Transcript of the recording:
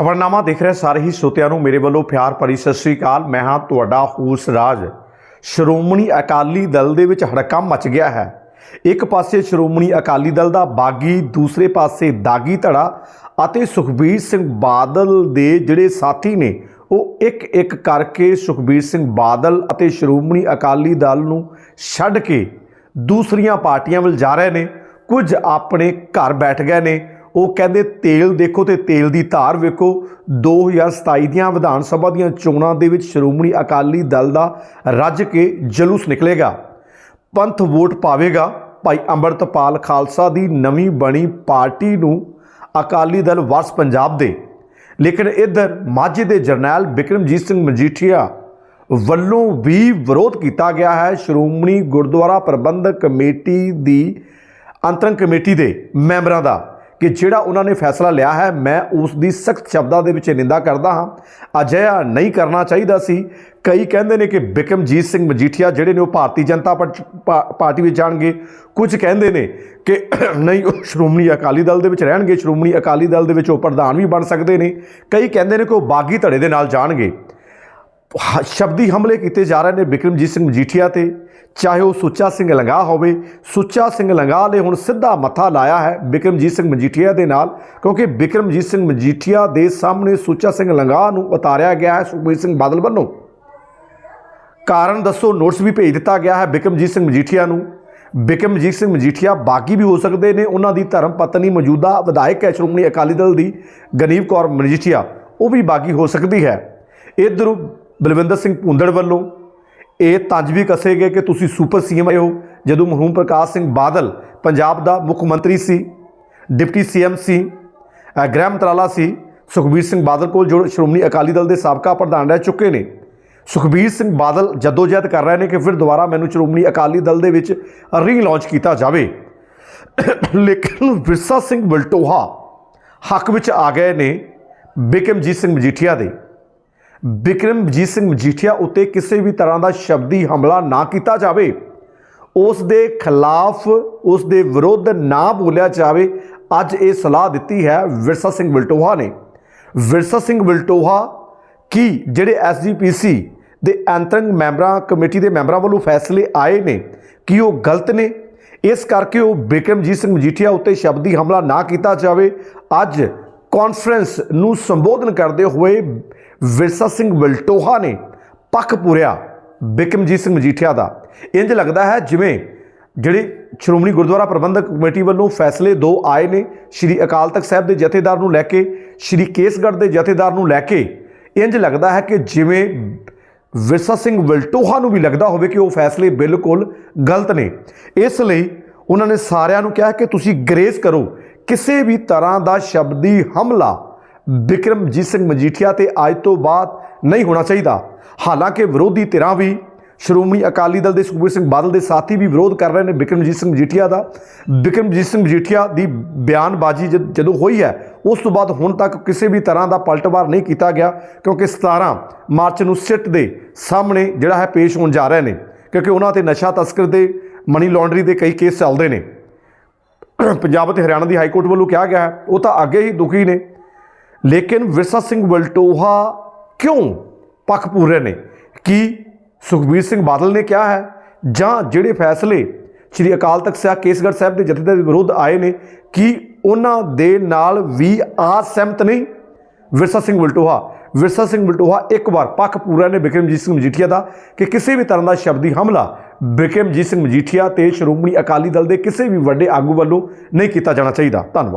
ਖਬਰਨਾਮਾ ਦੇਖ ਰਹੇ ਸਾਰੇ ਹੀ ਸਰੋਤਿਆਂ ਨੂੰ ਮੇਰੇ ਵੱਲੋਂ ਪਿਆਰ ਭਰੀ ਸਤਿ ਸ੍ਰੀ ਅਕਾਲ। ਮੈਂ ਹਾਂ ਤੁਹਾਡਾ ਹੋਸ ਰਾਜ। ਸ਼੍ਰੋਮਣੀ ਅਕਾਲੀ ਦਲ ਦੇ ਵਿੱਚ ਹੜਕੰਪ ਮਚ ਗਿਆ ਹੈ। ਇੱਕ ਪਾਸੇ ਸ਼੍ਰੋਮਣੀ ਅਕਾਲੀ ਦਲ ਦਾ ਬਾਗੀ, ਦੂਸਰੇ ਪਾਸੇ ਦਾਗੀ ਧੜਾ ਅਤੇ ਸੁਖਬੀਰ ਸਿੰਘ ਬਾਦਲ ਦੇ ਜਿਹੜੇ ਸਾਥੀ ਨੇ, ਉਹ ਇੱਕ ਇੱਕ ਕਰਕੇ ਸੁਖਬੀਰ ਸਿੰਘ ਬਾਦਲ ਅਤੇ ਸ਼੍ਰੋਮਣੀ ਅਕਾਲੀ ਦਲ ਨੂੰ ਛੱਡ ਕੇ ਦੂਸਰੀਆਂ ਪਾਰਟੀਆਂ ਵੱਲ ਜਾ ਰਹੇ ਨੇ। ਕੁਝ ਆਪਣੇ ਘਰ ਬੈਠ ਗਏ ਨੇ। ਉਹ ਕਹਿੰਦੇ ਤੇਲ ਦੇਖੋ ਤੇ ਤੇਲ ਦੀ ਧਾਰ ਵੇਖੋ। 2027 ਦੀਆਂ ਵਿਧਾਨ ਸਭਾ ਦੀਆਂ ਚੋਣਾਂ ਦੇ ਵਿੱਚ ਸ਼੍ਰੋਮਣੀ ਅਕਾਲੀ ਦਲ ਦਾ ਰੱਜ ਕੇ ਜਲੂਸ ਨਿਕਲੇਗਾ। ਪੰਥ ਵੋਟ ਪਾਵੇਗਾ। ਭਾਈ ਅੰਮ੍ਰਿਤਪਾਲ ਖਾਲਸਾ ਦੀ ਨਵੀਂ ਬਣੀ ਪਾਰਟੀ ਨੂੰ ਅਕਾਲੀ ਦਲ ਵਰਸ ਪੰਜਾਬ ਦੇ। ਲੇਕਿਨ ਇਧਰ ਮਾਝੇ ਦੇ ਜਰਨੈਲ ਬਿਕਰਮਜੀਤ ਸਿੰਘ ਮਜੀਠੀਆ ਵੱਲੋਂ ਵੀ ਵਿਰੋਧ ਕੀਤਾ ਗਿਆ ਹੈ ਸ਼੍ਰੋਮਣੀ ਗੁਰਦੁਆਰਾ ਪ੍ਰਬੰਧਕ ਕਮੇਟੀ ਦੀ ਅੰਤਰੰਗ ਕਮੇਟੀ ਦੇ ਮੈਂਬਰਾਂ ਦਾ। ਕਿ ਜਿਹੜਾ ਉਹਨਾਂ ਨੇ ਫੈਸਲਾ ਲਿਆ ਹੈ, ਮੈਂ ਉਸ ਦੀ ਸਖਤ ਸ਼ਬਦਾਂ ਦੇ ਵਿੱਚ ਨਿੰਦਾ ਕਰਦਾ ਹਾਂ। ਅਜਿਹਾ ਨਹੀਂ ਕਰਨਾ ਚਾਹੀਦਾ ਸੀ। ਕਈ ਕਹਿੰਦੇ ਨੇ ਕਿ ਬਿਕਮਜੀਤ ਸਿੰਘ ਮਜੀਠੀਆ ਜਿਹੜੇ ਨੇ ਉਹ ਭਾਰਤੀ ਜਨਤਾ ਪਾਰਟ- ਪਾ- ਪਾਰਟੀ ਵਿੱਚ ਜਾਣਗੇ। ਕੁਝ ਕਹਿੰਦੇ ਨੇ ਕਿ ਨਹੀਂ, ਉਹ ਸ਼੍ਰੋਮਣੀ ਅਕਾਲੀ ਦਲ ਦੇ ਵਿੱਚ ਰਹਿਣਗੇ। ਸ਼੍ਰੋਮਣੀ ਅਕਾਲੀ ਦਲ ਦੇ ਵਿੱਚ ਉਹ ਪ੍ਰਧਾਨ ਵੀ ਬਣ ਸਕਦੇ ਨੇ। ਕਈ ਕਹਿੰਦੇ ਨੇ ਕਿ ਉਹ ਬਾਗੀ ਧੜੇ ਦੇ ਨਾਲ ਜਾਣਗੇ। ਸ਼ਬਦੀ ਹਮਲੇ ਕੀਤੇ ਜਾ ਰਹੇ ਨੇ ਬਿਕਰਮਜੀਤ ਸਿੰਘ ਮਜੀਠੀਆ ਤੇ। ਚਾਹੇ ਉਹ ਸੁੱਚਾ ਸਿੰਘ ਲੰਗਾ ਹੋਵੇ, ਸੁੱਚਾ ਸਿੰਘ ਲੰਗਾ ਨੇ ਹੁਣ ਸਿੱਧਾ ਮੱਥਾ ਲਾਇਆ ਹੈ ਬਿਕਰਮਜੀਤ ਸਿੰਘ ਮਜੀਠੀਆ ਦੇ ਨਾਲ, ਕਿਉਂਕਿ ਬਿਕਰਮਜੀਤ ਸਿੰਘ ਮਜੀਠੀਆ ਦੇ ਸਾਹਮਣੇ ਸੁੱਚਾ ਸਿੰਘ ਲੰਗਾ ਨੂੰ ਉਤਾਰਿਆ ਗਿਆ ਹੈ ਸੁਖਬੀਰ ਸਿੰਘ ਬਾਦਲ ਵੱਲੋਂ। ਕਾਰਨ ਦੱਸੋ, ਨੋਟਿਸ ਵੀ ਭੇਜ ਦਿੱਤਾ ਗਿਆ ਹੈ ਬਿਕਰਮਜੀਤ ਸਿੰਘ ਮਜੀਠੀਆ ਨੂੰ। ਬਿਕਰਮਜੀਤ ਸਿੰਘ ਮਜੀਠੀਆ ਬਾਗੀ ਵੀ ਹੋ ਸਕਦੇ ਨੇ, ਉਹਨਾਂ ਦੀ ਧਰਮ ਪਤਨੀ ਮੌਜੂਦਾ ਵਿਧਾਇਕ ਹੈ ਸ਼੍ਰੋਮਣੀ ਅਕਾਲੀ ਦਲ ਦੀ ਗਨੀਵ ਕੌਰ ਮਜੀਠੀਆ, ਉਹ ਵੀ ਬਾਗੀ ਹੋ ਸਕਦੀ ਹੈ। ਇਧਰ ਬਲਵਿੰਦਰ ਸਿੰਘ ਭੁੰਦੜ ਵੱਲੋਂ ਇਹ ਤੰਜ ਵੀ ਕਸੇ ਗਏ ਕਿ ਤੁਸੀਂ ਸੁਪਰ ਸੀਐਮ ਆਏ ਹੋ। ਜਦੋਂ ਮਰਹੂਮ ਪ੍ਰਕਾਸ਼ ਸਿੰਘ ਬਾਦਲ ਪੰਜਾਬ ਦਾ ਮੁੱਖ ਮੰਤਰੀ ਸੀ, ਡਿਪਟੀ ਸੀਐਮ ਸੀ ਗ੍ਰਹਿ ਮੰਤਰਾਲਾ ਸੀ, ਸੁਖਬੀਰ ਸਿੰਘ ਬਾਦਲ ਕੋਲ ਜੋ ਸ਼੍ਰੋਮਣੀ ਅਕਾਲੀ ਦਲ ਦੇ ਸਾਬਕਾ ਪ੍ਰਧਾਨ ਰਹਿ ਚੁੱਕੇ ਨੇ। ਸੁਖਬੀਰ ਸਿੰਘ ਬਾਦਲ ਜਦੋਜਹਿਦ ਕਰ ਰਹੇ ਨੇ ਕਿ ਫਿਰ ਦੁਬਾਰਾ ਮੈਨੂੰ ਸ਼੍ਰੋਮਣੀ ਅਕਾਲੀ ਦਲ ਦੇ ਵਿੱਚ ਰੀ ਲਾਂਚ ਕੀਤਾ ਜਾਵੇ। ਲੇਕਿਨ ਵਿਰਸਾ ਸਿੰਘ ਬਲਟੋਹਾ ਹੱਕ ਵਿੱਚ ਆ ਗਏ ਨੇ ਬਿਕਰਮਜੀਤ ਸਿੰਘ ਮਜੀਠੀਆ ਦੇ। ਬਿਕਰਮਜੀਤ ਸਿੰਘ ਮਜੀਠੀਆ ਉੱਤੇ ਕਿਸੇ ਵੀ ਤਰ੍ਹਾਂ ਦਾ ਸ਼ਬਦੀ ਹਮਲਾ ਨਾ ਕੀਤਾ ਜਾਵੇ। ਉਸ ਦੇ ਖਿਲਾਫ, ਉਸ ਦੇ ਵਿਰੁੱਧ ਨਾ ਬੋਲਿਆ ਜਾਵੇ। ਅੱਜ ਇਹ ਸਲਾਹ ਦਿੱਤੀ ਹੈ ਵਿਰਸਾ ਸਿੰਘ ਬਲਟੋਹਾ ਨੇ। ਵਿਰਸਾ ਸਿੰਘ ਬਲਟੋਹਾ, ਕੀ ਜਿਹੜੇ ਐਸਜੀਪੀਸੀ ਦੇ ਅੰਤਰੰਗ ਮੈਂਬਰਾਂ, ਕਮੇਟੀ ਦੇ ਮੈਂਬਰਾਂ ਵੱਲੋਂ ਫੈਸਲੇ ਆਏ ਨੇ, ਕਿ ਉਹ ਗਲਤ ਨੇ? ਇਸ ਕਰਕੇ ਉਹ ਬਿਕਰਮਜੀਤ ਸਿੰਘ ਮਜੀਠੀਆ ਉੱਤੇ ਸ਼ਬਦੀ ਹਮਲਾ ਨਾ ਕੀਤਾ ਜਾਵੇ। ਅੱਜ ਕਾਨਫਰੰਸ ਨੂੰ ਸੰਬੋਧਨ ਕਰਦੇ ਹੋਏ ਵਿਰਸਾ ਸਿੰਘ ਵਲਟੋਹਾ ਨੇ ਪੱਖ ਪੂਰਿਆ ਬਿਕਰਮਜੀਤ ਸਿੰਘ ਮਜੀਠੀਆ ਦਾ। ਇੰਜ ਲੱਗਦਾ ਹੈ ਜਿਵੇਂ ਜਿਹੜੇ ਸ਼੍ਰੋਮਣੀ ਗੁਰਦੁਆਰਾ ਪ੍ਰਬੰਧਕ ਕਮੇਟੀ ਵੱਲੋਂ ਫੈਸਲੇ ਦੋ ਆਏ ਨੇ, ਸ਼੍ਰੀ ਅਕਾਲ ਤਖਤ ਸਾਹਿਬ ਦੇ ਜਥੇਦਾਰ ਨੂੰ ਲੈ ਕੇ, ਸ਼੍ਰੀ ਕੇਸਗੜ੍ਹ ਦੇ ਜਥੇਦਾਰ ਨੂੰ ਲੈ ਕੇ। ਇੰਜ ਲੱਗਦਾ ਹੈ ਕਿ ਜਿਵੇਂ ਵਿਰਸਾ ਸਿੰਘ ਵਲਟੋਹਾ ਨੂੰ ਵੀ ਲੱਗਦਾ ਹੋਵੇ ਕਿ ਉਹ ਫੈਸਲੇ ਬਿਲਕੁਲ ਗਲਤ ਨੇ। ਇਸ ਲਈ ਉਹਨਾਂ ਨੇ ਸਾਰਿਆਂ ਨੂੰ ਕਿਹਾ ਕਿ ਤੁਸੀਂ ਗਰੇਜ਼ ਕਰੋ, ਕਿਸੇ ਵੀ ਤਰ੍ਹਾਂ ਦਾ ਸ਼ਬਦੀ ਹਮਲਾ ਬਿਕਰਮਜੀਤ ਸਿੰਘ ਮਜੀਠੀਆ ਤੇ ਅੱਜ ਤੋਂ ਬਾਅਦ ਨਹੀਂ ਹੋਣਾ ਚਾਹੀਦਾ। ਹਾਲਾਂਕਿ ਵਿਰੋਧੀ ਧਿਰਾਂ ਵੀ ਸ਼੍ਰੋਮਣੀ ਅਕਾਲੀ ਦਲ ਦੇ ਸੁਖਬੀਰ ਸਿੰਘ ਬਾਦਲ ਦੇ ਸਾਥੀ ਵੀ ਵਿਰੋਧ ਕਰ ਰਹੇ ਨੇ ਬਿਕਰਮਜੀਤ ਸਿੰਘ ਮਜੀਠੀਆ ਦਾ। ਬਿਕਰਮਜੀਤ ਸਿੰਘ ਮਜੀਠੀਆ ਦੀ ਬਿਆਨਬਾਜ਼ੀ ਜਦ- ਜਦੋਂ ਹੋਈ ਹੈ, ਉਸ ਤੋਂ ਬਾਅਦ ਹੁਣ ਤੱਕ ਕਿਸੇ ਵੀ ਤਰ੍ਹਾਂ ਦਾ ਪਲਟਵਾਰ ਨਹੀਂ ਕੀਤਾ ਗਿਆ, ਕਿਉਂਕਿ 17 ਮਾਰਚ ਨੂੰ ਸਿੱਟ ਦੇ ਸਾਹਮਣੇ ਜਿਹੜਾ ਹੈ ਪੇਸ਼ ਹੋਣ ਜਾ ਰਹੇ ਨੇ, ਕਿਉਂਕਿ ਉਹਨਾਂ ਤੇ ਨਸ਼ਾ ਤਸਕਰ ਦੇ ਮਨੀ ਲਾਂਡਰੀ ਦੇ ਕਈ ਕੇਸ ਚੱਲਦੇ ਨੇ। ਪੰਜਾਬ ਅਤੇ ਹਰਿਆਣਾ ਦੀ ਹਾਈ ਕੋਰਟ ਵੱਲੋਂ ਕਿਹਾ ਗਿਆ ਹੈ, ਉਹ ਤਾਂ ਅੱਗੇ ਹੀ ਦੁਖੀ ਨੇ। ਲੇਕਿਨ ਵਿਰਸਾ ਸਿੰਘ ਵਲਟੋਹਾ ਕਿਉਂ ਪੱਖ ਪੂਰ ਰਹੇ ਨੇ? ਕੀ ਸੁਖਬੀਰ ਸਿੰਘ ਬਾਦਲ ਨੇ ਕਿਹਾ ਹੈ? ਜਾਂ ਜਿਹੜੇ ਫੈਸਲੇ ਸ੍ਰੀ ਅਕਾਲ ਤਖਤ ਸਾਹਿਬ, ਕੇਸਗੜ੍ਹ ਸਾਹਿਬ ਦੇ ਜਥੇਦਾਰ ਦੇ ਵਿਰੁੱਧ ਆਏ ਨੇ, ਕੀ ਉਹਨਾਂ ਦੇ ਨਾਲ ਵੀ ਆ ਸਹਿਮਤ ਨਹੀਂ? ਵਿਰਸਾ ਸਿੰਘ ਵਲਟੋਹਾ, ਵਿਰਸਾ ਸਿੰਘ ਵਲਟੋਹਾ ਇੱਕ ਵਾਰ ਪੱਖ ਪੂਰਾ ਨੇ ਬਿਕਰਮਜੀਤ ਸਿੰਘ ਮਜੀਠੀਆ ਦਾ ਕਿ ਕਿਸੇ ਵੀ ਤਰ੍ਹਾਂ ਦਾ ਸ਼ਬਦੀ ਹਮਲਾ ਬਿਕਰਮਜੀਤ ਸਿੰਘ ਮਜੀਠੀਆ ਤੇ ਸ਼੍ਰੋਮਣੀ ਅਕਾਲੀ ਦਲ ਦੇ ਕਿਸੇ ਵੀ ਵੱਡੇ ਆਗੂ ਵੱਲੋਂ ਨਹੀਂ ਕੀਤਾ ਜਾਣਾ ਚਾਹੀਦਾ। ਧੰਨਵਾਦ।